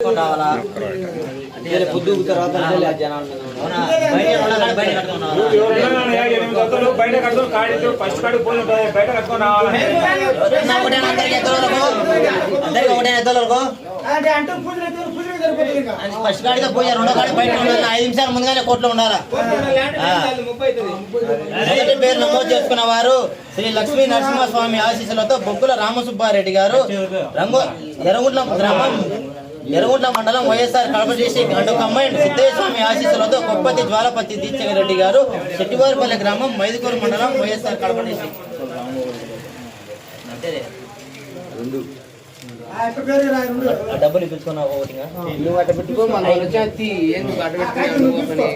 తర్వాత బయట కట్టుకొని కాడి ఫస్ట్ కాడి పోయి బయట కట్టుకొని? ఫస్ట్ రెండో బయట ఉండాలి ఐదు నిమిషాల ముందుగానే కోర్టులో ఉండాలా. మొదటి పేరు నమోదు చేసుకున్న వారు శ్రీ లక్ష్మీ నరసింహస్వామి ఆశీస్సులతో బొగ్గుల రామసుబ్బారెడ్డి గారు రంగు ఎరగుంట్ల గ్రామం ఎరగుంట్ల మండలం YSR Kadapa district and combined Siddaiah Swamy ఆశీస్సులతో కొప్పతి జ్వాలపతి దీక్షగరెడ్డి గారు చెట్టివారిపల్లి గ్రామం మైదుకూరు మండలం వైఎస్ఆర్ కడప డిస్టిక్ డబ్బులు ఇప్పించుకున్నా ఒకటిగా నువ్వు అట్ట పెట్టుకో మన వాళ్ళు వచ్చి అత్తి ఎందుకు అట్ట పెట్టుకున్నావు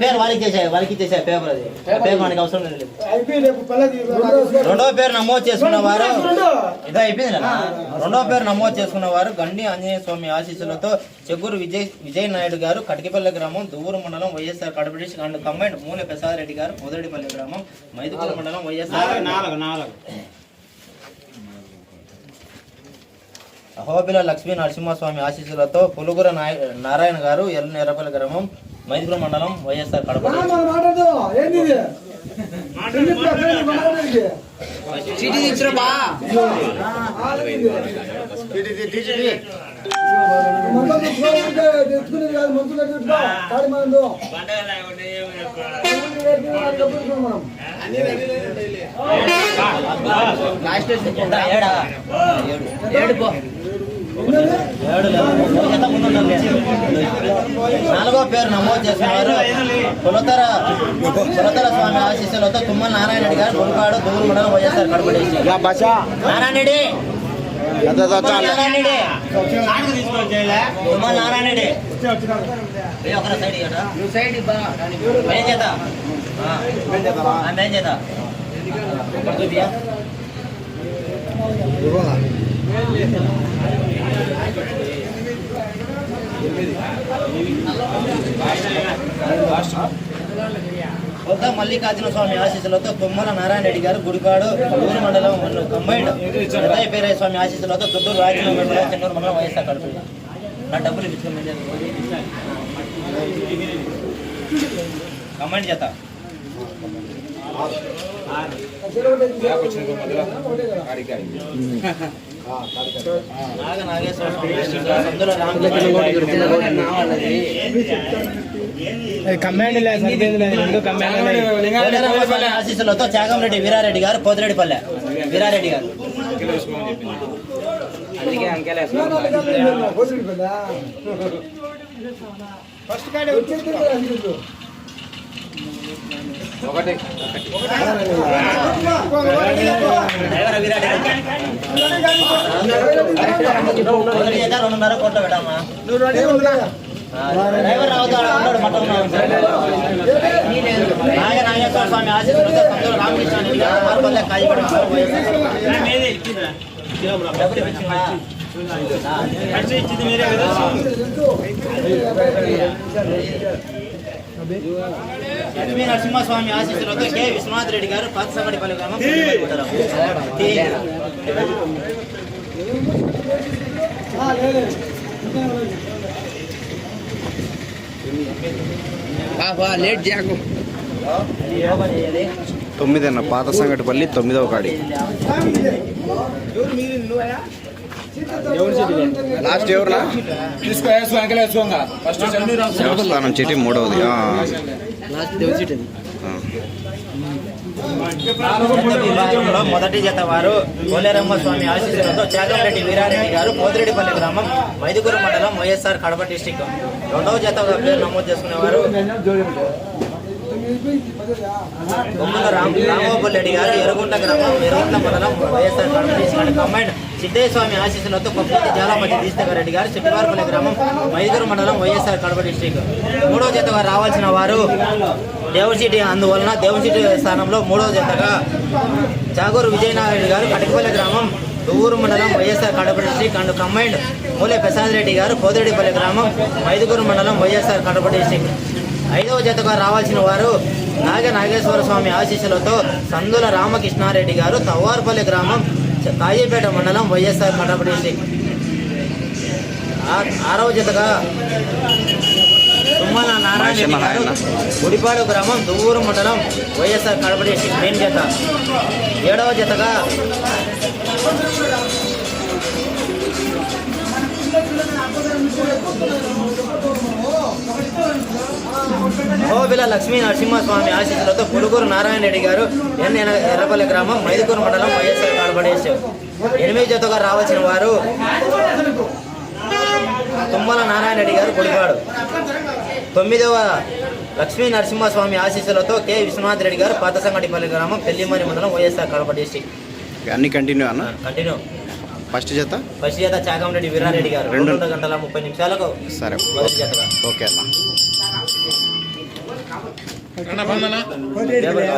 పేరు వాళ్ళకి వాళ్ళకి పేపర్ అది. మనకి అవసరం లేదు. రెండో పేరు నమోదు చేసుకున్న వారు ఇదో అయిపోయింది కదా రెండో పేరు నమోదు చేసుకున్న వారు గండి ఆంజనేయ స్వామి ఆశీస్సులతో చెగురు విజయ్ విజయ్ నాయుడు గారు కటికపల్లి గ్రామం దువ్వూరు మండలం YSR Kadapa district and combined Mula Prasad Reddy గారు పొదడిపల్లి గ్రామం మైదుకూరు మండలం వైఎస్ఆర్ నాలుగు నాలుగు. అహోబిల లక్ష్మీ నరసింహస్వామి ఆశీస్సులతో పులుగుర నాయ- నారాయణ గారు ఎల్లు ఎర్రపల్లి గ్రామం మైదుగురు మండలం వైఎస్ఆర్ కడప. ఏడు పో. నాలుగో పేరు నమోదు చేస్తున్నారు. కులతర కులతర స్వామి ఆశీస్సులతో తుమ్మల నారాయణ రెడ్డి గారు గుడిపాడు దూరు మండలం వైఎస్ఆర్ కడప డిస్ట్రిక్ట్. నారాయణ రెడ్డి. తుమ్మల నారాయణ రెడ్డి. సైడ్ చేత. మేం చేత. కొత్త మల్లికార్జున స్వామి ఆశీస్సులతో తుమ్మల నారాయణ రెడ్డి గారు గుడిపాడు ఊరు మండలం కంబైండ్ ఉదయ పేరయ్య స్వామి ఆశీస్సులతో దుద్దూరు రాజకీయ మండలం చెన్నూరు మండలం వైఎస్ఆర్ కడుపు నా డబ్బులు ఇప్పించుకోండి చేత నాగ నాగేశ్వర ఆశీస్సులతో ఆశీస్సులతో త్యాగంరెడ్డి వీరారెడ్డి గారు పోతిరెడ్డిపల్లె వీరారెడ్డి గారు అందుకే అంకెలే ఫస్ట్ కాడి వచ్చి ఒకటి డ్రైవర్ వీరారెడ్డి మొదటి చేత రెండున్నర కోట్ల పెట్టమ్మా నువ్వు రెడీగా ఉందా ఆ, డ్రైవర్ రావద్దు ఆడ ఉన్నాడు మట్ట ఉన్నాడు నాగ నాగేశ్వర స్వామి ఆశీస్సులతో కందుల రామకృష్ణ రెడ్డి గారు మార్పల్లె కాజీపడ డబ్బులు ఇప్పించిందా? ఇచ్చింది మీరే కదా లక్ష్మీ నరసింహస్వామి ఆశీస్సులతో కె. విశ్వనాథ్ రెడ్డి గారు గ్రామం లేట్ చేయకు యోగా చేయాలి. తొమ్మిదన్న పాత సంగటిపల్లి తొమ్మిదవ కాడి. లాస్ట్ ఎవరునా తీసుకో వేసుకో అంకెలు వేసుకోగా ఫస్ట్ దేవస్థానం చిటి మూడవది. మొదటి జత వారు కోలేరమ్మ స్వామి ఆశీస్సులతో త్యాగంరెడ్డి వీరారెడ్డి గారు పోతిరెడ్డిపల్లి గ్రామం మైదుగురు మండలం వైఎస్ఆర్ కడప డిస్టిక్. రెండవ జత పేరు నమోదు చేసుకునేవారు. బొమ్మల రామ్ రామగోపాల్ రెడ్డి గారు ఎరుగుంట గ్రామం ఎరుగుంట మండలం YSR Congress district combined Siddaiah ఆశీస్సులతో కొప్పటి జాలపతి దీస్తగర్ రెడ్డి గారు చిట్టివారిపల్లి గ్రామం మైదూరు మండలం వైఎస్ఆర్ కడప డిస్టిక్. మూడవ జతగా రావాల్సిన వారు దేవసిటి అందువలన దేవసిటి స్థానంలో మూడో జతగా జాగూరు విజయనారాయణ గారు కటకపల్లి గ్రామం దువ్వూరు మండలం YSR Kadapa district and combined Mule Prasad Reddy garu Kodireddipalli గ్రామం మైదుగురు మండలం వైఎస్ఆర్ కడప డిస్టిక్. ఐదవ జతగా రావాల్సిన వారు నాగ నాగేశ్వర స్వామి ఆశీస్సులతో సందుల రామకృష్ణారెడ్డి గారు తవ్వార్పల్లి గ్రామం కాజీపేట మండలం వైఎస్ఆర్ కడప డిస్టిక్ ఆ- ఆరవ జతగా తుమ్మల నారాయణ గారు గుడిపాడు గ్రామం దువ్వూరు మండలం వైఎస్ఆర్ కడప డిస్టిక్ మెయిన్ జత. ఏడవ జతగా ఓబిల లక్ష్మీ నరసింహస్వామి ఆశీస్సులతో పులుగురు నారాయణ రెడ్డి గారు ఎన్ ఎర్రపల్లి గ్రామం మైదుకూరు మండలం వైఎస్ఆర్ కడపడేసి ఎనిమిది జతగా రావాల్సిన వారు తుమ్మల నారాయణ రెడ్డి గారు గుడిపాడు తొమ్మిదవ లక్ష్మీ నరసింహస్వామి ఆశీస్సులతో కె విశ్వనాథ్ రెడ్డి గారు పాతసంగటిపల్లి గ్రామం పెళ్ళిమరి మండలం వైఎస్ఆర్ కడప డిస్టిక్ అన్ని కంటిన్యూ అన్న? కంటిన్యూ ఫస్ట్ జత? ఫస్ట్ జత చాగంరెడ్డి వీరారెడ్డి గారు. రెండు. గంటల ముప్పై నిమిషాలకు సరే. ఓకే అన్న. పేపర్